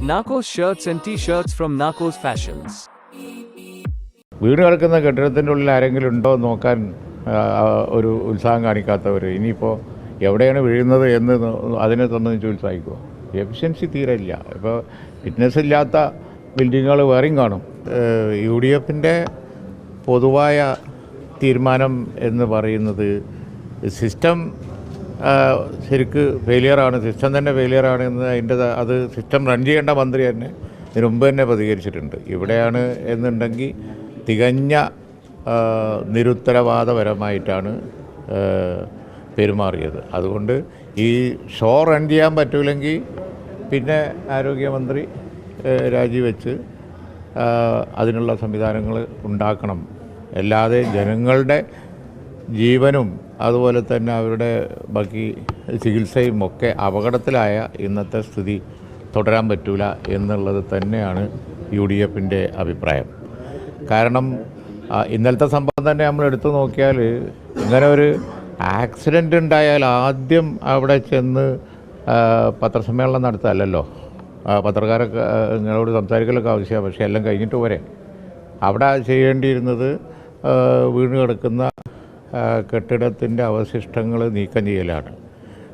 Narcos shirts and t-shirts from Narcos Fashions. വീട് കിടക്കുന്ന കെട്ടിടത്തിന്റെ ഉള്ളിൽ ആരെങ്കിലും ഉണ്ടോ എന്ന് നോക്കാൻ ഒരു ഉത്സാഹം കാണിക്കാത്തവർ ഇനിയിപ്പോൾ എവിടെയാണ് വീഴുന്നത് എന്ന് അതിനെ തന്നെ ഉത്സാഹിക്കുമോ എഫിഷ്യൻസി തീരെ ഇല്ല. ഇപ്പോൾ ഫിറ്റ്നസ് ഇല്ലാത്ത ബിൽഡിങ്ങുകൾ വേറെയും കാണും. യു ഡി എഫിന്റെ പൊതുവായ തീരുമാനം എന്ന് പറയുന്നത് സിസ്റ്റം ശരിക്ക് ഫെയിലിയറാണ് സിസ്റ്റം തന്നെ ഫെയിലിയറാണ് എന്ന് അതിന്റെ അത് സിസ്റ്റം റൺ ചെയ്യേണ്ട മന്ത്രി തന്നെ ഇതിനു മുമ്പ് തന്നെ പ്രതികരിച്ചിട്ടുണ്ട്. ഇവിടെയാണ് എന്നുണ്ടെങ്കിൽ തികഞ്ഞ നിരുത്തരവാദപരമായിട്ടാണ് പെരുമാറിയത്. അതുകൊണ്ട് ഈ ഷോ റൺ ചെയ്യാൻ പറ്റൂലെങ്കിൽ പിന്നെ ആരോഗ്യമന്ത്രി രാജിവെച്ച് അതിനുള്ള സംവിധാനങ്ങൾ ഉണ്ടാക്കണം. അല്ലാതെ ജനങ്ങളുടെ ജീവനും അതുപോലെ തന്നെ അവരുടെ ബാക്കി ചികിത്സയും ഒക്കെ അപകടത്തിലായ ഇന്നത്തെ സ്ഥിതി തുടരാൻ പറ്റില്ല എന്നുള്ളത് തന്നെയാണ് യു ഡി എഫിന്റെ അഭിപ്രായം. കാരണം ഇന്നലത്തെ സംഭവം തന്നെ നമ്മൾ എടുത്തു നോക്കിയാൽ ഇങ്ങനെ ഒരു ആക്സിഡന്റ് ഉണ്ടായാൽ ആദ്യം അവിടെ ചെന്ന് പത്രസമ്മേളനം നടത്തല്ലോ പത്രക്കാരൊക്കെ നിങ്ങളോട് സംസാരിക്കലൊക്കെ ആവശ്യമാണ്. പക്ഷേ എല്ലാം കഴിഞ്ഞിട്ട് പോരെ. അവിടെ ചെയ്യേണ്ടിയിരുന്നത് വീണ് കിടക്കുന്ന കെട്ടിടത്തിന്റെ അവശിഷ്ടങ്ങൾ നീക്കം ചെയ്യലാണ്.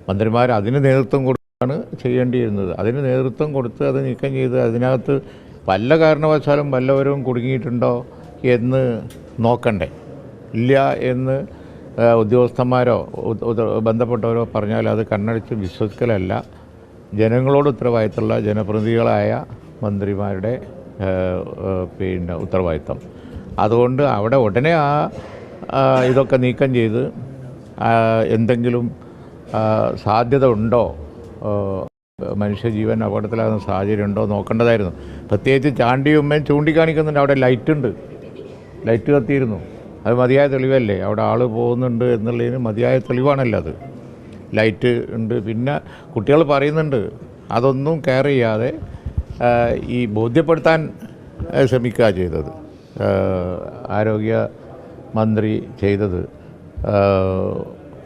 മന്ത്രിമാർ അതിന് നേതൃത്വം കൊടുത്താണ് ചെയ്യേണ്ടിയിരുന്നത്. അതിന് നേതൃത്വം കൊടുത്ത് അത് നീക്കം ചെയ്ത് അതിനകത്ത് വല്ല കാരണവശാലും വല്ലവരും കുടുങ്ങിയിട്ടുണ്ടോ എന്ന് നോക്കണ്ടേ. ഇല്ല എന്ന് ഉദ്യോഗസ്ഥന്മാരോ ബന്ധപ്പെട്ടവരോ പറഞ്ഞാൽ അത് കണ്ണടിച്ച് വിശ്വസിക്കലല്ല. ജനങ്ങളോട് ഉത്തരവാദിത്തമുള്ള ജനപ്രതിനിധികളായ മന്ത്രിമാരുടെ പിന്നെ ഉത്തരവാദിത്തം. അതുകൊണ്ട് അവിടെ ഉടനെ ആ, ഇതൊക്കെ നീക്കം ചെയ്ത് എന്തെങ്കിലും സാധ്യത ഉണ്ടോ? മനുഷ്യജീവൻ അപകടത്തിലാകുന്ന സാഹചര്യം ഉണ്ടോ നോക്കേണ്ടതായിരുന്നു. പ്രത്യേകിച്ച് ചാണ്ടിയുമ്മയും ചൂണ്ടിക്കാണിക്കുന്നുണ്ട്. അവിടെ ലൈറ്റ് ഉണ്ട് ലൈറ്റ് കത്തിയിരുന്നു. അത് മതിയായ തെളിവല്ലേ? അവിടെ ആൾ പോകുന്നുണ്ട് എന്നുള്ളതിന് മതിയായ തെളിവാണല്ലോ അത്. ലൈറ്റ് ഉണ്ട്. പിന്നെ കുട്ടികൾ പറയുന്നുണ്ട് അതൊന്നും കെയർ ചെയ്യാതെ ഈ ബോധ്യപ്പെടുത്താൻ ശ്രമിക്കുക ചെയ്തത്. ആരോഗ്യ മന്ത്രി ചെയ്തത്.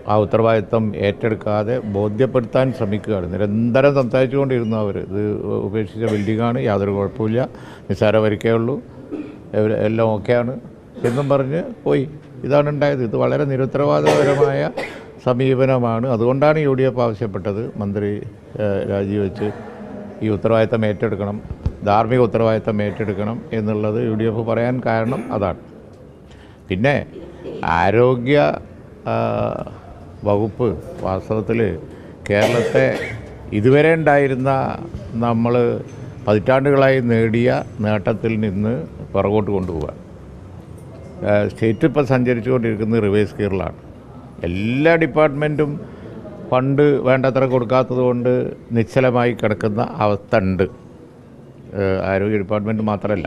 ആ, ഉത്തരവാദിത്വം ഏറ്റെടുക്കാതെ ബോധ്യപ്പെടുത്താൻ ശ്രമിക്കുകയാണ്. നിരന്തരം സംസാരിച്ചുകൊണ്ടിരുന്നു അവർ ഇത് ഉപേക്ഷിച്ച ബിൽഡിങ്ങാണ് യാതൊരു കുഴപ്പമില്ല നിസ്സാര വരിക്കേ ഉള്ളൂ എല്ലാം ഓക്കെയാണ് എന്നും പറഞ്ഞ് പോയി. ഇതാണ് ഉണ്ടായത്. ഇത് വളരെ നിരുത്തരവാദപരമായ സമീപനമാണ്. അതുകൊണ്ടാണ് യു ഡി എഫ് ആവശ്യപ്പെട്ടത് മന്ത്രി രാജിവെച്ച് ഈ ഉത്തരവാദിത്തം ഏറ്റെടുക്കണം ധാർമ്മിക ഉത്തരവാദിത്തം ഏറ്റെടുക്കണം എന്നുള്ളത് യു ഡി എഫ് പറയാൻ കാരണം അതാണ്. പിന്നെ ആരോഗ്യ വകുപ്പ് വാസ്തവത്തിൽ കേരളത്തെ ഇതുവരെ ഉണ്ടായിരുന്ന നമ്മൾ പതിറ്റാണ്ടുകളായി നേടിയ നേട്ടത്തിൽ നിന്ന് പുറകോട്ട് കൊണ്ടുപോകാൻ സ്റ്റേറ്റ് ഇപ്പോൾ സഞ്ചരിച്ചുകൊണ്ടിരിക്കുന്നത് റിവേഴ്സ് ഗിയറിലാണ് എല്ലാ ഡിപ്പാർട്ട്മെന്റും ഫണ്ട് വേണ്ടത്ര കൊടുക്കാത്തത് കൊണ്ട് നിശ്ചലമായി കിടക്കുന്ന അവസ്ഥ ഉണ്ട്. ആരോഗ്യ ഡിപ്പാർട്ട്മെന്റ് മാത്രമല്ല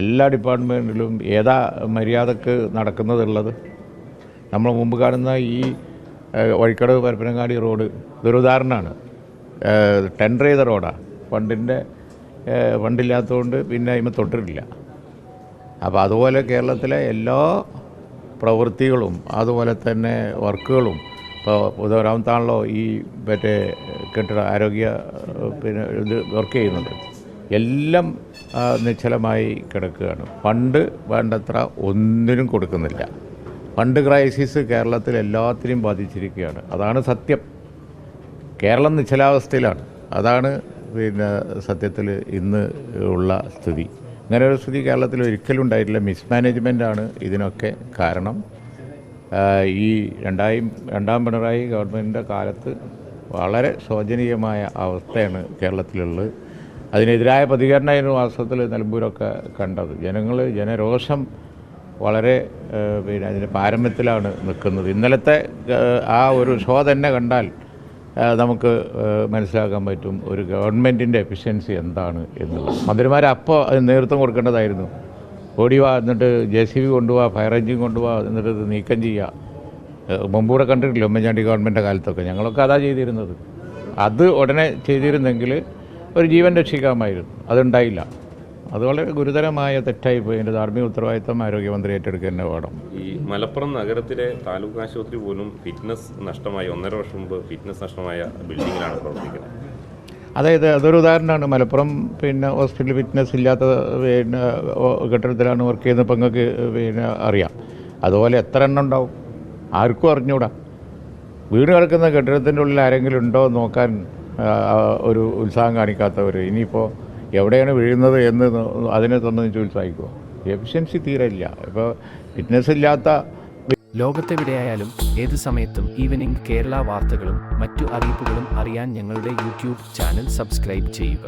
എല്ലാ ഡിപ്പാർട്ട്മെന്റിലും ഏതാ മര്യാദയ്ക്ക് നടക്കുന്നതുള്ളത്? നമ്മൾ മുമ്പ് കാണുന്ന ഈ വഴിക്കടവ് പരപ്പനങ്ങാടി റോഡ് ഇതൊരു ഉദാഹരണമാണ് ടെൻഡർ ചെയ്ത റോഡാണ് ഫണ്ടിന്റെ ഫണ്ടില്ലാത്തതുകൊണ്ട് പിന്നെ ഇമ തൊട്ടിട്ടില്ല. അപ്പോൾ അതുപോലെ കേരളത്തിലെ എല്ലാ പ്രവൃത്തികളും അതുപോലെ തന്നെ വർക്കുകളും ഇപ്പോൾ ഉദാഹരണത്താണല്ലോ ഈ മറ്റേ കെട്ടിട ആരോഗ്യ പിന്നെ ഇത് വർക്ക് ചെയ്യുന്നത്. എല്ലാം നിശ്ചലമായി കിടക്കുകയാണ്. പണ്ട് വേണ്ടത്ര ഒന്നിനും കൊടുക്കുന്നില്ല. ഫണ്ട് ക്രൈസിസ് കേരളത്തിൽ എല്ലാത്തിനെയും ബാധിച്ചിരിക്കുകയാണ്. അതാണ് സത്യം. കേരളം നിശ്ചലാവസ്ഥയിലാണ്. അതാണ് പിന്നെ സത്യത്തിൽ ഇന്ന് ഉള്ള സ്ഥിതി. ഇങ്ങനെ ഒരു സ്ഥിതി കേരളത്തിൽ ഒരിക്കലും ഉണ്ടായിട്ടില്ല. മിസ്മാനേജ്മെന്റാണ് ഇതിനൊക്കെ കാരണം. ഈ രണ്ടായും രണ്ടാം പിണറായി ഗവൺമെന്റിന്റെ കാലത്ത് വളരെ ശോചനീയമായ അവസ്ഥയാണ് കേരളത്തിലുള്ളത്. അതിനെതിരായ പ്രതികരണമായിരുന്നു വാസ്തവത്തിൽ നിലമ്പൂരൊക്കെ കണ്ടത്. ജനങ്ങൾ ജനരോഷം വളരെ പിന്നെ അതിന്റെ പാരമ്യത്തിലാണ് നിൽക്കുന്നത്. ഇന്നലത്തെ ആ ഒരു ഷോ തന്നെ കണ്ടാൽ നമുക്ക് മനസ്സിലാക്കാൻ പറ്റും ഒരു ഗവൺമെന്റിന്റെ എഫിഷ്യൻസി എന്താണ് എന്നുള്ളത്. മന്ത്രിമാർ അപ്പോൾ അതിന് നേതൃത്വം കൊടുക്കേണ്ടതായിരുന്നു. ഓടി വാ എന്നിട്ട് ജെ സി ബി കൊണ്ടുപോവാ ഫയർ എഞ്ചിൻ കൊണ്ടുപോവാ എന്നിട്ട് ഇത് നീക്കം ചെയ്യുക മുമ്പൂടെ കണ്ടിട്ടില്ല ഉമ്മൻചാണ്ടി ഗവൺമെന്റിന്റെ കാലത്തൊക്കെ? ഞങ്ങളൊക്കെ അതാ ചെയ്തിരുന്നത്. അത് ഉടനെ ചെയ്തിരുന്നെങ്കിൽ ഒരു ജീവൻ രക്ഷിക്കാമായിരുന്നു. അതുണ്ടായില്ല. അത് വളരെ ഗുരുതരമായ തെറ്റായി പോയി. എന്റെ ധാർമ്മിക ഉത്തരവാദിത്തം ആരോഗ്യമന്ത്രി ഏറ്റെടുക്കുക തന്നെ വേണം. ഈ മലപ്പുറം നഗരത്തിലെ താലൂക്ക് ആശുപത്രി പോലും ഫിറ്റ്നസ് നഷ്ടമായി ഒന്നര വർഷം മുമ്പ് ഫിറ്റ്നസ് നഷ്ടമായ ബിൽഡിങ്ങിലാണ് പ്രവർത്തിക്കുന്നത്. അതായത് അതൊരു ഉദാഹരണമാണ്. മലപ്പുറം പിന്നെ ഹോസ്പിറ്റൽ ഫിറ്റ്നസ് ഇല്ലാത്ത പിന്നെ കെട്ടിടത്തിലാണ് വർക്ക് ചെയ്യുന്ന നിങ്ങൾക്ക് പിന്നെ അറിയാം. അതുപോലെ എത്ര എണ്ണം ഉണ്ടാവും? ആർക്കും അറിഞ്ഞൂടാ. വീട് കിടക്കുന്ന കെട്ടിടത്തിന്റെ ഉള്ളിൽ ആരെങ്കിലും ഉണ്ടോ എന്ന് നോക്കാൻ ഒരു ഉത്സാഹം കാണിക്കാത്തവർ ഇനിയിപ്പോൾ എവിടെയാണ് വീഴുന്നത് എന്ന് അതിനെ സംബന്ധിച്ച് ഉത്സാഹിക്കുമോ എഫിഷ്യൻസി തീരെ ഇല്ല. ഇപ്പോൾ ഫിറ്റ്നസ് ഇല്ലാത്ത ലോകത്തെവിടെയായാലും ഏത് സമയത്തും ഈവനിംഗ് കേരള വാർത്തകളും മറ്റു അറിയിപ്പുകളും അറിയാൻ ഞങ്ങളുടെ യൂട്യൂബ് ചാനൽ സബ്സ്ക്രൈബ് ചെയ്യുക.